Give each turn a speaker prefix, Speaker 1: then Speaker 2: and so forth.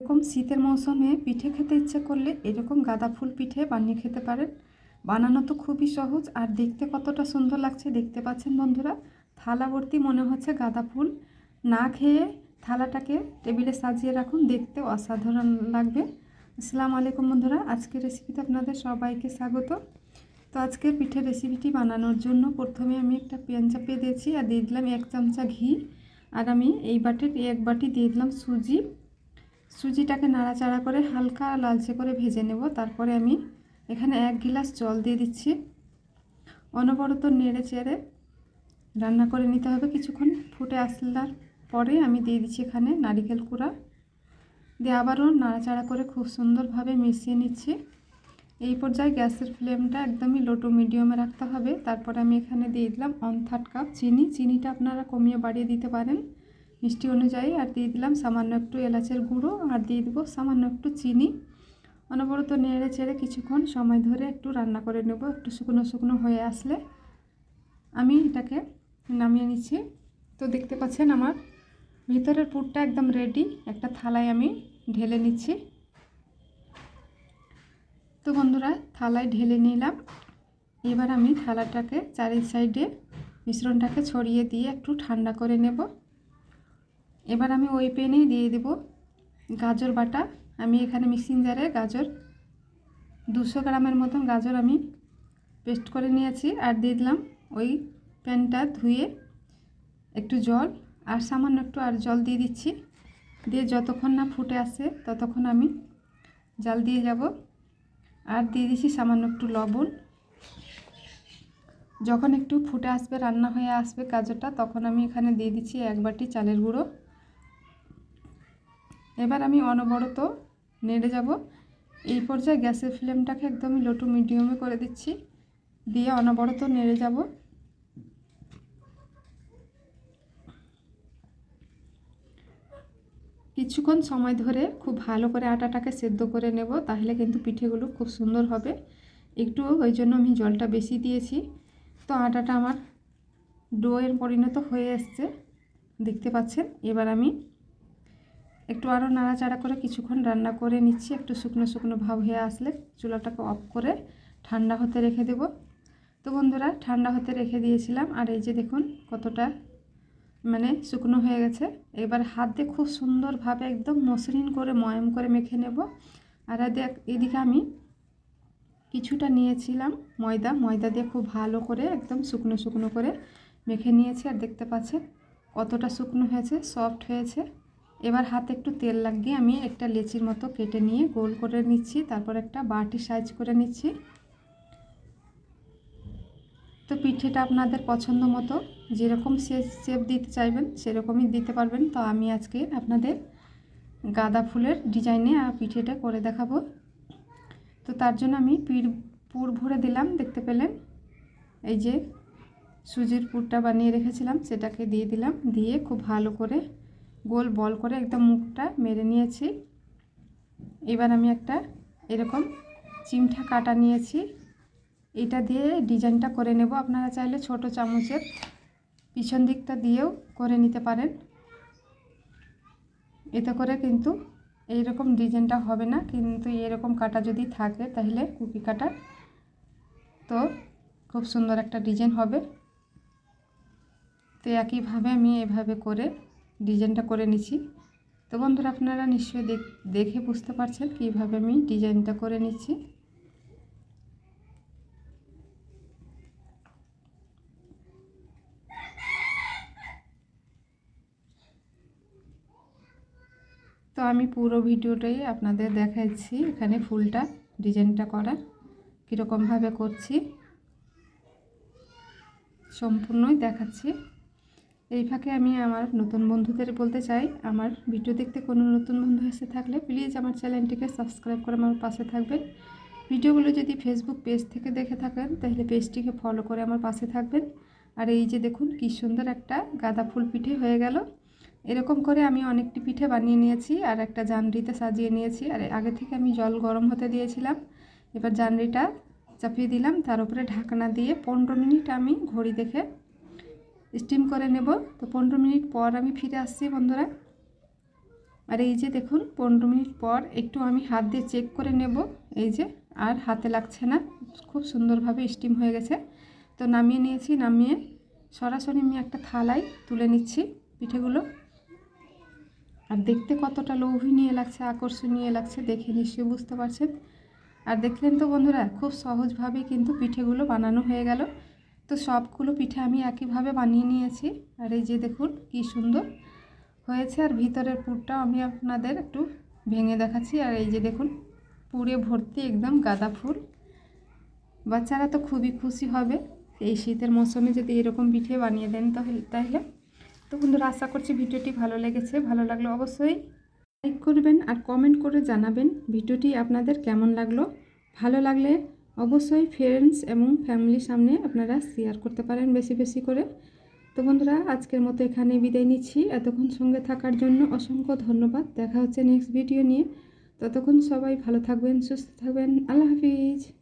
Speaker 1: এরকম শীতের মৌসুমে পিঠে খেতে ইচ্ছে করলে এরকম গাঁদা ফুল পিঠে বানিয়ে খেতে পারেন। বানানো তো খুবই সহজ আর দেখতে কতটা সুন্দর লাগছে দেখতে পাচ্ছেন বন্ধুরা। থালা ভর্তি মনে হচ্ছে গাঁদা ফুল। না খেয়ে থালাটাকে টেবিলে সাজিয়ে রাখুন, দেখতে অসাধারণ লাগবে। আসসালামু আলাইকুম বন্ধুরা, আজকের রেসিপিতে আপনাদের সবাইকে স্বাগত। তো আজকের পিঠের রেসিপিটি বানানোর জন্য প্রথমে আমি একটা প্যান চাপিয়ে দিয়েছি আর দিয়ে দিলাম এক চামচা ঘি। আর আমি এই বাটির, এক বাটি দিয়ে দিলাম সুজি। সুজিটাকে নাড়াচাড়া করে হালকা লালচে করে ভেজে নেব। তারপরে আমি এখানে এক গিলাস জল দিয়ে দিচ্ছি। অনবরত নেড়ে চেড়ে রান্না করে নিতে হবে। কিছুক্ষণ ফুটে আসলার পরে আমি দিয়ে দিচ্ছি এখানে নারিকেল কুড়া। দিয়ে আবারও নাড়াচাড়া করে খুব সুন্দরভাবে মিশিয়ে নিচ্ছি। এই পর্যায়ে গ্যাসের ফ্লেমটা একদমই লো টু মিডিয়ামে রাখতে হবে। তারপরে আমি এখানে দিয়ে দিলাম ওয়ান থার্ড কাপ চিনি। চিনিটা আপনারা কমিয়ে বাড়িয়ে দিতে পারেন। মিষ্টি অনুযায়ী আর দিয়ে দিলাম সামান্য একটু এলাচের গুঁড়ো আর দিয়ে দেবো সামান্য একটু চিনি। অনবরত নেড়ে ছেড়ে কিছুক্ষণ সময় ধরে একটু রান্না করে নেব, একটু শুকনো শুকনো হয়ে আসলে। আমি এটাকে নামিয়ে নিচ্ছি। তো দেখতে পাচ্ছেন আমার ভিতরের পুরটা একদম রেডি একটা থালায় আমি ঢেলে নিচ্ছি। তো বন্ধুরা, থালায় ঢেলে নিলাম। এবার আমি থালাটাকে চারি সাইডে মিশ্রণটাকে ছড়িয়ে দিয়ে একটু ঠান্ডা করে নেব। এবার আমি ওই পেনেই দিয়ে দেব গাজর বাটা। আমি এখানে মিক্সিং জারে গাজর, দুশো গ্রামের মতন গাজর আমি পেস্ট করে নিয়েছি আর দিয়ে দিলাম ওই প্যানটা ধুয়ে একটু জল আর সামান্য একটু আর জল দিয়ে দিচ্ছি। দিয়ে যতক্ষণ না ফুটে আসে ততক্ষণ আমি জাল দিয়ে যাব আর দিয়ে দিচ্ছি সামান্য একটু লবণ। যখন একটু ফুটে আসবে, রান্না হয়ে আসবে গাজরটা, তখন আমি এখানে দিয়ে দিচ্ছি এক বাটি চালের গুঁড়ো। এবার আমি অনবরত নেড়ে যাব। এই পর্যায়ে গ্যাসের ফ্লেমটাকে একদমই লো টু মিডিয়ামে করে দিচ্ছি। দিয়ে অনবরত নেড়ে যাব। কিছুক্ষণ সময় ধরে খুব ভালো করে আটাটাকে সেদ্ধ করে নেব, তাহলে কিন্তু পিঠেগুলো খুব সুন্দর হবে। একটু ওই জন্য আমি জলটা বেশি দিয়েছি। তো আটাটা আমার ডোয়ের পরিণত হয়ে এসছে। দেখতে পাচ্ছেন? এবার আমি একটু আরও নাড়াচাড়া করে কিছুক্ষণ রান্না করে নিচ্ছি। একটু শুকনো শুকনো ভাব হয়ে আসলে চুলাটাকে অফ করে ঠান্ডা হতে রেখে দেব। তো বন্ধুরা, ঠান্ডা হতে রেখে দিয়েছিলাম আর এই যে দেখুন কতটা মানে শুকনো হয়ে গেছে। এবার হাত দিয়ে খুব সুন্দরভাবে একদম মসৃণ করে ময়ম করে মেখে নেব। আর এদিকে আমি কিছুটা নিয়েছিলাম ময়দা। ময়দা দিয়ে খুব ভালো করে একদম শুকনো শুকনো করে মেখে নিয়েছি। আর দেখতে পাচ্ছেন কতটা শুকনো হয়েছে সফট হয়েছে। এবার হাতে একটু তেল লাগিয়ে আমি একটা লেচির মতো কেটে নিয়ে গোল করে নিচ্ছি, তারপর একটা বাটি সাইজ করে নিচ্ছি। তো পিঠেটা আপনাদের পছন্দ মতো, যেরকম শেপ দিতে চাইবেন সেরকমই দিতে পারবেন। তো আমি আজকে আপনাদের গাঁদা ফুলের ডিজাইনে পিঠেটা করে দেখাবো। তো তার জন্য আমি পিঠ পুর ভরে দিলাম, দেখতে পেলেন? এই যে সুজির পুরটা বানিয়ে রেখেছিলাম, সেটাকে দিয়ে দিলাম, দিয়ে খুব ভালো করে গোল বল করে একদম মুখটা মেরে নিয়েছি। এবার আমি একটা এরকম চিমঠা কাটা নিয়েছি। এটা দিয়ে ডিজাইনটা করে নেব। আপনারা চাইলে ছোট চামচের পিছন দিকটা দিয়েও করে নিতে পারেন। এতে করে কিন্তু এইরকম ডিজাইনটা হবে না। কিন্তু এরকম কাটা যদি থাকে, তাহলে কুকি কাটা তো খুব সুন্দর একটা ডিজাইন হবে। তো একইভাবে আমি এভাবে করে ডিজাইনটা করে নিচ্ছি তো বন্ধুরা, আপনারা নিশ্চয়ই দেখে বুঝতে পারছেন কীভাবে আমি ডিজাইনটা করে নিচ্ছি। তো আমি পুরো ভিডিওটাই আপনাদের দেখাচ্ছি, এখানে ফুলটা ডিজাইনটা করা, কীরকমভাবে করছি। সম্পূর্ণই দেখাচ্ছি। এই ফাঁকে আমি আমার নতুন বন্ধুদের বলতে চাই, আমার ভিডিও দেখতে কোনো নতুন বন্ধু এসে থাকলে প্লিজ আমার চ্যানেলটিকে সাবস্ক্রাইব করে আমার পাশে থাকবেন। ভিডিওগুলো যদি ফেসবুক পেজ থেকে দেখে থাকেন, তাহলে পেজটিকে ফলো করে আমার পাশে থাকবেন। আর এই যে দেখুন, কী সুন্দর একটা গাঁদা ফুল পিঠে হয়ে গেল। এরকম করে আমি অনেকটি পিঠে বানিয়ে নিয়েছি আর একটা জানরিতে সাজিয়ে নিয়েছি। আর আগে থেকে আমি জল গরম হতে দিয়েছিলাম। এবার জানরিটা চাপিয়ে দিলাম। তার উপরে ঢাকনা দিয়ে পনেরো মিনিট আমি ঘড়ি দেখে স্টিম করে নেব। তো পনেরো মিনিট পর আমি ফিরে আসছি বন্ধুরা। আর এই যে দেখুন, পনেরো মিনিট পর একটু আমি হাত দিয়ে চেক করে নেব। এই যে, আর হাতে লাগছে না। খুব সুন্দরভাবে স্টিম হয়ে গেছে। তো নামিয়ে নিয়েছি, নামিয়ে সরাসরি আমি একটা থালায় তুলে নিচ্ছি পিঠেগুলো। আর দেখতে কতটা লোভনীয় লাগছে, আকর্ষণীয় লাগছে, দেখে নিশ্চয়ই বুঝতে পারছেন। আর দেখলেন তো বন্ধুরা, খুব সহজভাবেই কিন্তু পিঠেগুলো বানানো হয়ে গেল। তো সবগুলো পিঠে আমি একইভাবে বানিয়ে নিয়েছি। আর এই যে দেখুন, কি সুন্দর হয়েছে। আর ভিতরের পুরটা আমি আপনাদের একটু ভেঙে দেখাচ্ছি। আর এই যে দেখুন, পুরে ভর্তি একদম গাঁদা ফুল। বাচ্চারা তো খুবই খুশি হবে। এই শীতের মৌসুমে যদি এরকম পিঠে বানিয়ে দেন তাহলে তাহলে। তো বন্ধুরা, আশা করছি ভিডিওটি ভালো লেগেছে। ভালো লাগলে অবশ্যই লাইক করবেন আর কমেন্ট করে জানাবেন ভিডিওটি আপনাদের কেমন লাগল। ভালো লাগলে অবশ্যই ফ্রেন্ডস এবং ফ্যামিলির সামনে আপনারা শেয়ার করতে পারেন বেশি বেশি করে। তো বন্ধুরা, আজকের মতো এখানে বিদায় নিচ্ছি। এতক্ষণ সঙ্গে থাকার জন্য অসংখ্য ধন্যবাদ। দেখা হচ্ছে নেক্সট ভিডিও নিয়ে। ততক্ষণ সবাই ভালো থাকবেন, সুস্থ থাকবেন। আল্লাহ হাফিজ।